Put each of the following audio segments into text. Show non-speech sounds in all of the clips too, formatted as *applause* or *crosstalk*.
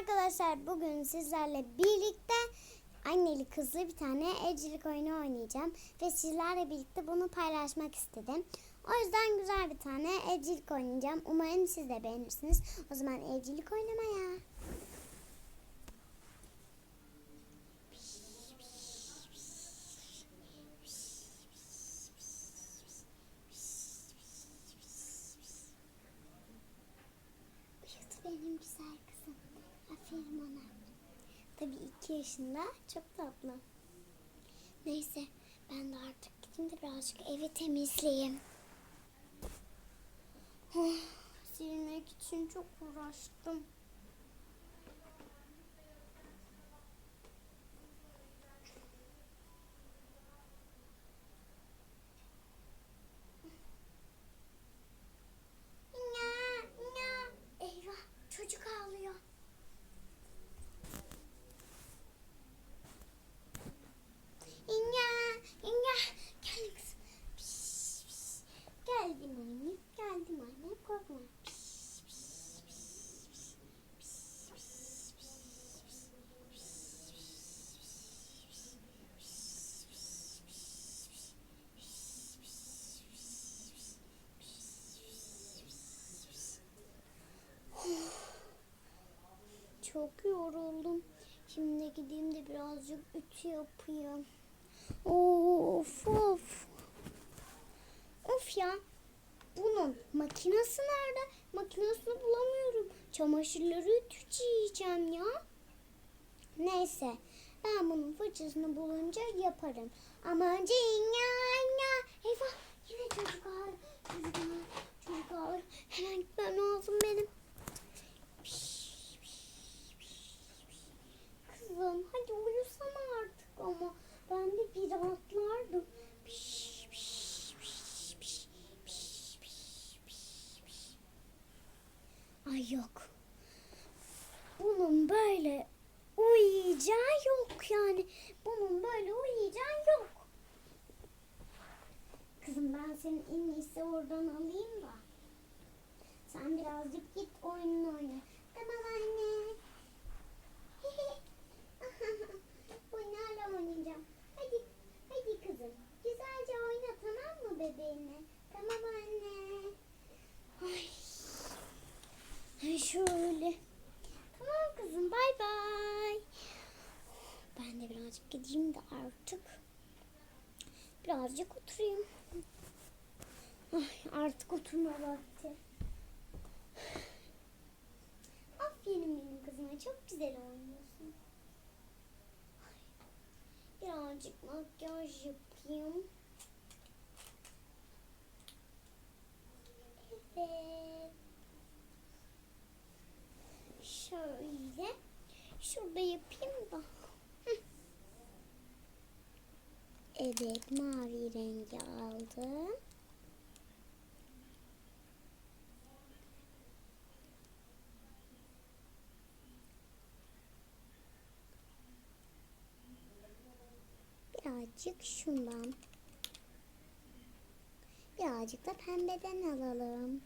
arkadaşlar bugün sizlerle birlikte anneli kızlı bir tane evcilik oyunu oynayacağım. Ve sizlerle birlikte bunu paylaşmak istedim. O yüzden güzel bir tane evcilik oynayacağım. Umarım siz de beğenirsiniz. O zaman evcilik oynamaya. 12 yaşında. Çok tatlı. Neyse ben de artık gideyim de birazcık evi temizleyeyim. Ah, Silmek için çok uğraştım. Çok yoruldum. Şimdi gideyim de birazcık ütü yapayım. Of of. Of ya. Bunun makinesi nerede? Makinesini bulamıyorum. Çamaşırları ütüleyeceğim ya. Neyse. Ben bunun fırçasını bulunca yaparım. Ama önce ya ya. Eyvah. Yine çocuk ağır. Çocuk ağır. Çocuk ağır. Hemen gitmem lazım benim. Kızım hadi uyusana artık ama ben de bir rahatlardım. Piş, piş, piş, piş, piş, piş, piş, piş. Ay yok. Bunun böyle uyuyacağı yok yani. Bunun böyle uyuyacağı yok. Kızım ben senin en iyisi oradan alayım da. Sen birazcık git oyununu oyna. Tamam anne. Bunlarla oynayacağım. Hadi, hadi kızım. Güzelce oyna tamam mı bebeğimle? Tamam anne. Ay. Ay şöyle. Tamam kızım bay bay. Ben de birazcık gideyim de artık. Birazcık oturayım. Ay, artık oturma vakti. Aferin benim kızıma çok güzel oynuyorsun. Birazcık makyaj yapayım. Evet. Şöyle. Şurada yapayım da. Evet mavi rengi aldım. Birazcık şundan. Birazcık da pembeden alalım.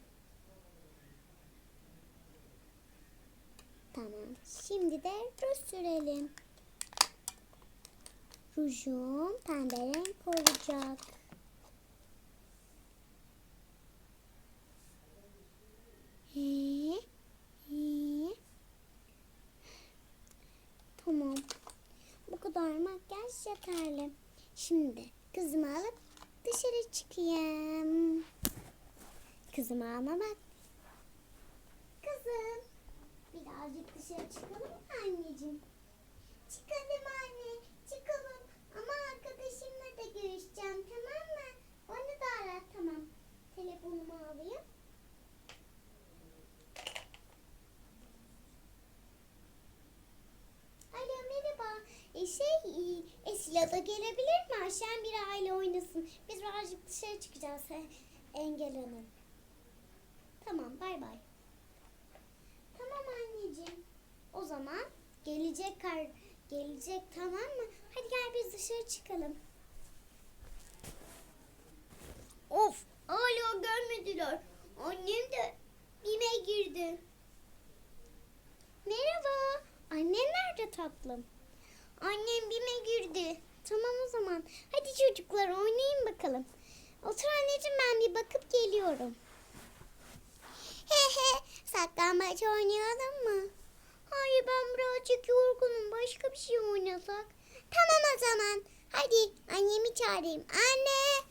Tamam. Şimdi de ruj sürelim. Rujum pembe renk olacak. He, he. Tamam. Bu kadar makyaj yeterli. Şimdi kızımı alıp dışarı çıkayım. Kızımı alma bak. Kızım. Birazcık dışarı çıkalım anneciğim? Çıkalım anne. Çıkalım. Ama arkadaşımla da görüşeceğim tamam mı? Onu da ara tamam. Telefonumu alayım. Alo merhaba. E, şey e, Esila da gelebilir mi? Aşağı bir aile oynasın. Biz birazcık dışarı çıkacağız. Engel Hanım. Tamam bay bay. Tamam anneciğim. O zaman gelecek kar gelecek tamam mı? Hadi gel biz dışarı çıkalım. Of görmediler. Annem de bime girdi. Merhaba. Annen nerede tatlım? Annem bime girdi. Tamam o zaman. Hadi çocuklar oynayın bakalım. Otur anneciğim ben bir bakıp geliyorum. He he saklambaç oynayalım mı? Hayır ben birazcık yorgunum. Başka bir şey oynasak. Tamam o zaman. Hadi annemi çağırayım. Anne.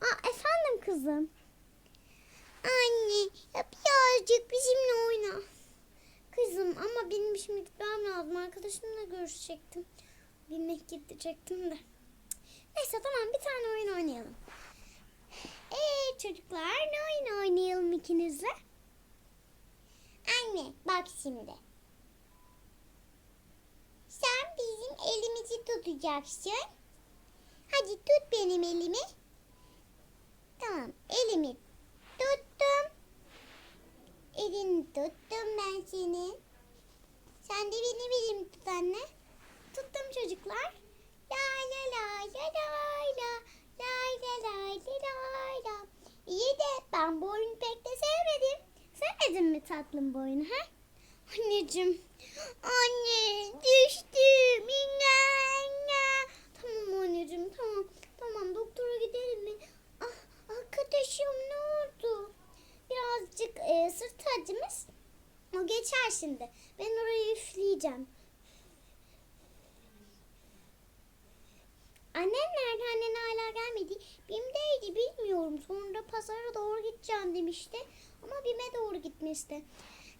Aa, efendim kızım. Anne birazcık bizimle oyna. Kızım ama benim şimdi gitmem lazım. Arkadaşımla görüşecektim. Bilmek gidecektim de. Neyse tamam bir tane oyun oynayalım. Ee çocuklar ne oyun oynayalım ikinizle? Anne bak şimdi. Sen bizim elimizi tutacaksın. Hadi tut benim elimi. Tamam elimi tuttum. Elini tuttum ben seni. Sen de benim elimi tut anne. Tuttum çocuklar. La la la la la la la la la la la. İyi de ben bu oyunu pek de sevmedim. Sevmedin mi tatlım bu oyunu ha? Anneciğim. Anne düştüm. İnga, inga. Tamam anneciğim tamam. Tamam doktora gidelim mi? Ah arkadaşım ne oldu? Birazcık e, sırt acımız. Geçer şimdi. Ben orayı üfleyeceğim. Annen nerede? Annen hala gelmedi. Bim'deydi bilmiyorum. Sonra pazara doğru gideceğim demişti. Ama Bim'e doğru gitmişti.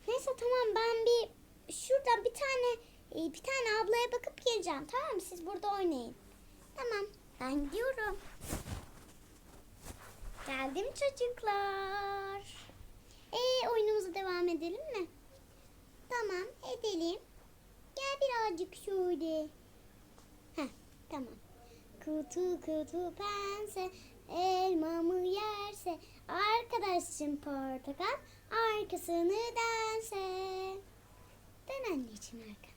Neyse tamam ben bir şuradan bir tane e, bir tane ablaya bakıp geleceğim. Tamam mı? Siz burada oynayın. Tamam. Ben gidiyorum. Geldim çocuklar. Ee, oyunumuza devam edelim mi? Tamam edelim. Gel birazcık şöyle. Heh, tamam. Kutu kutu pense elmamı yerse arkadaşım portakal arkasını dönse. Dön anneciğim arkana.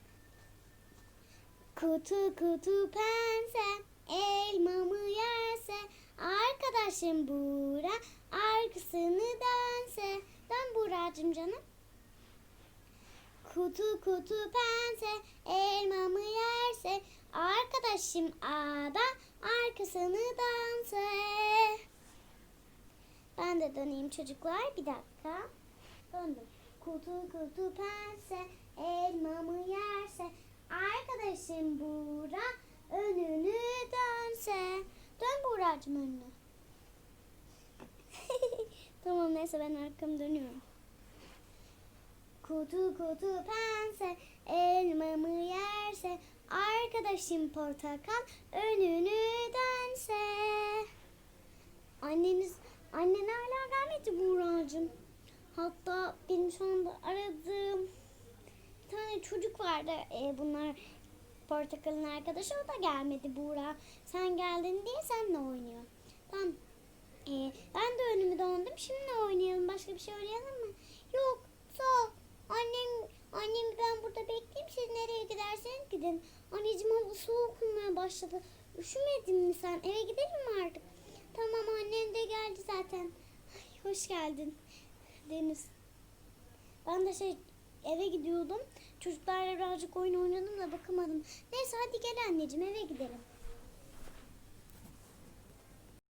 Kutu kutu pense elmamı yerse arkadaşım Buğra arkasını dönse. Dön Buğra'cığım canım. Kutu kutu pense elmamı yerse arkadaşım Ada arkasını danse. Ben de döneyim çocuklar bir dakika. Döndüm. Kutu kutu pense elmamı yerse arkadaşım Buğra önünü dönse. Dön Buğra'cığım önünü. *laughs* tamam neyse ben arkamı dönüyorum. Kutu kutu pense elmamı yerse arkadaşım portakal önünü dönse. Anneniz annen hala gelmedi Buğra'cığım. Hatta benim şu anda aradığım bir tane çocuk vardı. E, bunlar portakalın arkadaşı o da gelmedi Buğra. Sen geldin diye seninle oynuyor. Tamam. E, ben de önümü döndüm. Şimdi ne oynayalım? Başka bir şey oynayalım mı? Yok. Sağ Annem, annemi ben burada bekleyeyim. Siz nereye giderseniz gidin. Anneciğim hava soğuk olmaya başladı. Üşümedin mi sen? Eve gidelim mi artık? Tamam annen de geldi zaten. Ay, hoş geldin Deniz. Ben de şey eve gidiyordum. Çocuklarla birazcık oyun oynadım da bakamadım. Neyse hadi gel anneciğim eve gidelim.